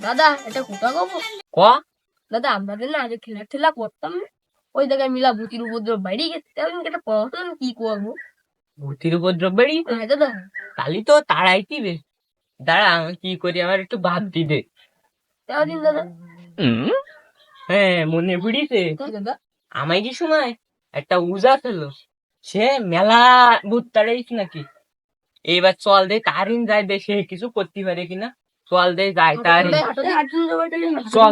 দাদা এটা কোথা কব ক? দাদা আমাদের না আগে খেলা ঠেলা করতাম। ওই জায়গায় মিলা ভূতির উপদ্রব বাইরে গেছে। একটা পড়াশোনা কি করব? ভূতির উপদ্রব বেড়ি হ্যাঁ দাদা। তো তাড়াই দিবে। দাঁড়া আমি কি করি আমার একটু ভাব দিবে দিন দাদা। হ্যাঁ মনে পড়িছে। দাদা। আমায় কি সময় একটা উজা ছিল সে মেলা ভূত তাড়াইছ নাকি। এইবার চল দে তারিন যায় দে সে কিছু করতে পারে কিনা। চল দে চল,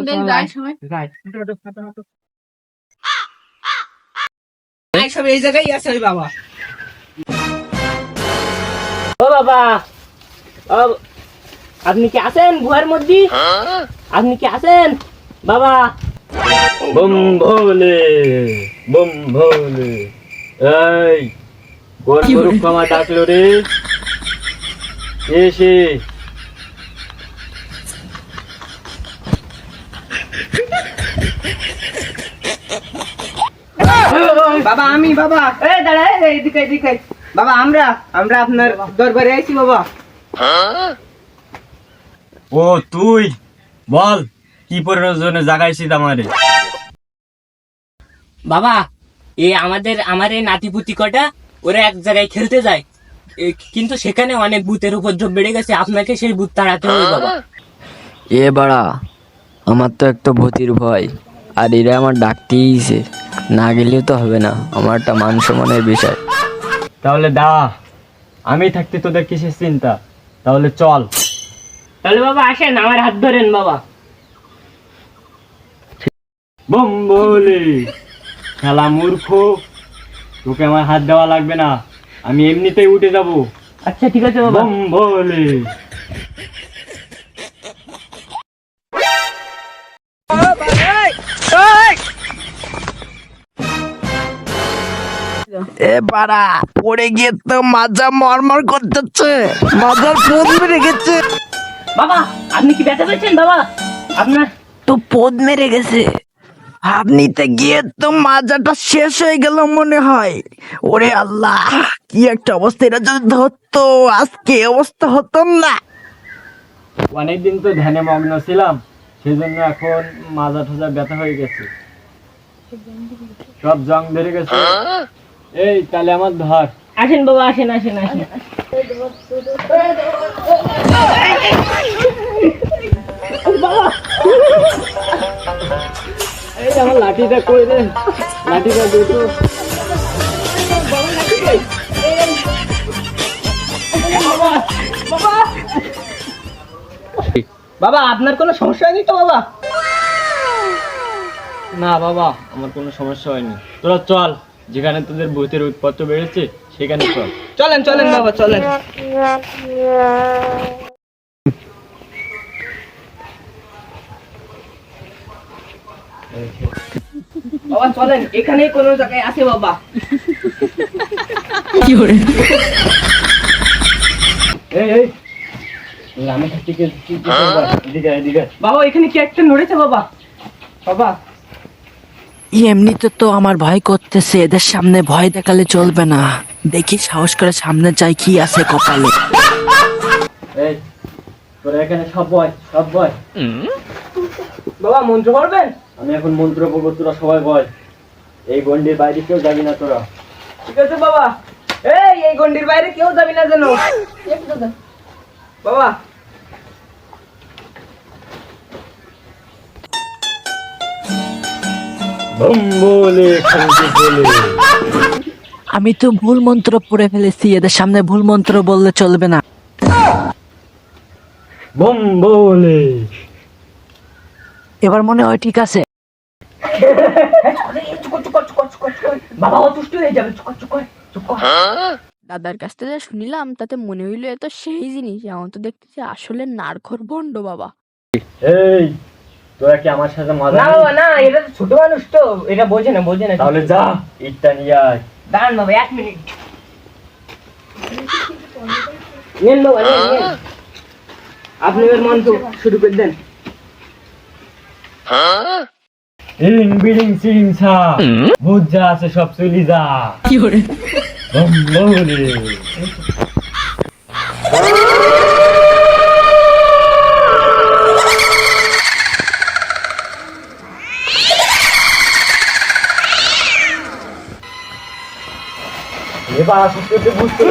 সব এই জায়গায় আছে ওই বাবা। ও বাবা আপনি কি আছেন গুহার মধ্যে? আপনি কি আছেন? বাবা। বম ভোলে বম ভোলে। এই কোন গরু ক্ষমা ডাকলো রে? এসে বাবা আমি বাবা। এই দাঁড়া এই, এইদিকে এইদিকে বাবা আমরা আমরা আপনার দরবারে আইছি বাবা। ও তুই বল কি প্রয়োজনে জাগাইছিস আমারে? বাবা এই আমাদের আমার এই নাতিপুতি কটা ওরা এক জায়গায় খেলতে যায়। এ, কিন্তু সেখানে অনেক ভূতের উপদ্রব বেড়ে গেছে আপনাকে সেই ভূত তাড়াতে হবে বাবা। এ বাড়া আমার তো একটা ভূতির ভয় আর এরা আমার ডাকতেইছে না গেলেও তো হবে না। আমার একটা মান সম্মানের বিষয়। তাহলে দা আমি থাকতে তোদের কিসের চিন্তা? তাহলে চল। তাহলে বাবা আসেন আমার হাত ধরেন বাবা। বম বলে খেলা মূর্খ। তোকে আমার হাত দেওয়া লাগবে না। আমি এমনিতেই উঠে যাব। আচ্ছা ঠিক আছে বাবা। বম এ পাড়া পড়ে গিয়ে তো মাজা মরমর করতেছে। মাজার পোদ মেরে গেছে। বাবা আপনি কি ব্যথা পেয়েছেন বাবা? আপনার তো পোদ মেরে গেছে। আপনিতে গিয়ে তো মাজাটা শেষ হয়ে গেল মনে হয়। ওরে আল্লাহ কি একটা অবস্থা এটা যদি ধরতো আজকে অবস্থা হতো না। অনেকদিন তো ধ্যানে মগ্ন ছিলাম সেই জন্য এখন মাজা ঠাজা ব্যথা হয়ে গেছে। সব জং ধরে গেছে। এই তাহলে আমার ধর। আসেন বাবা আসেন আসেন আসেন। এই আমার লাঠিটা কই দে লাঠিটা দে তো বাবা আপনার কোনো সমস্যা হয়নি তো বাবা? না বাবা আমার কোনো সমস্যা হয়নি। তোরা চল। যেখানে তোদের ভূতের উৎপত্তি বেড়েছে সেখানে চল। চলেন চলেন বাবা চলেন। বাবা চলেন এখানে কোনো জায়গায় আছে বাবা। এই এই কি? এদিকে এদিকে বাবা এখানে কি একটা নড়েছে বাবা? বাবা এমনিতে তো আমার ভয় করতেছে, এদের সামনে ভয় দেখালে চলবে না। দেখি সাহস করে সামনে যাই কি আছে কপালে। এখানে সব বয় সব বয়। বাবা, মন্ত্র করবেন আমি এখন মন্ত্র পড়ব, তোরা সবাই বয়। এই গন্ডির বাইরে কেউ যাবি না তোরা। ঠিক আছে, বাবা। এই এই গন্ডির বাইরে কেউ যাবি না যেন। বাবা আমি তো ভুল মন্ত্র পড়ে ফেলেছি এদের সামনে ভুল মন্ত্র বললে চলবে না। এবার মনে হয় ঠিক আছে। দাদার কাছ থেকে শুনিলাম তাতে মনে হইল এত সেই জিনিস এমন তো দেখতেছি আসলে নারঘর ভণ্ড বাবা। এই তোরা কি আমার সাথে মজা না বাবা না এটা তো ছোট মানুষ তো এটা বোঝে না বোঝে না তাহলে যা ইটটা নিয়ে আয়। দাঁড়ান বাবা এক মিনিট। নেন বাবা নেন নেন। আপনি এবার মন্ত্র শুরু করে দেন। ইং বিড়িং সিং সা। ভূত যা আছে সব চলি যা। কি করে? বম এবার সত্যি বুঝতে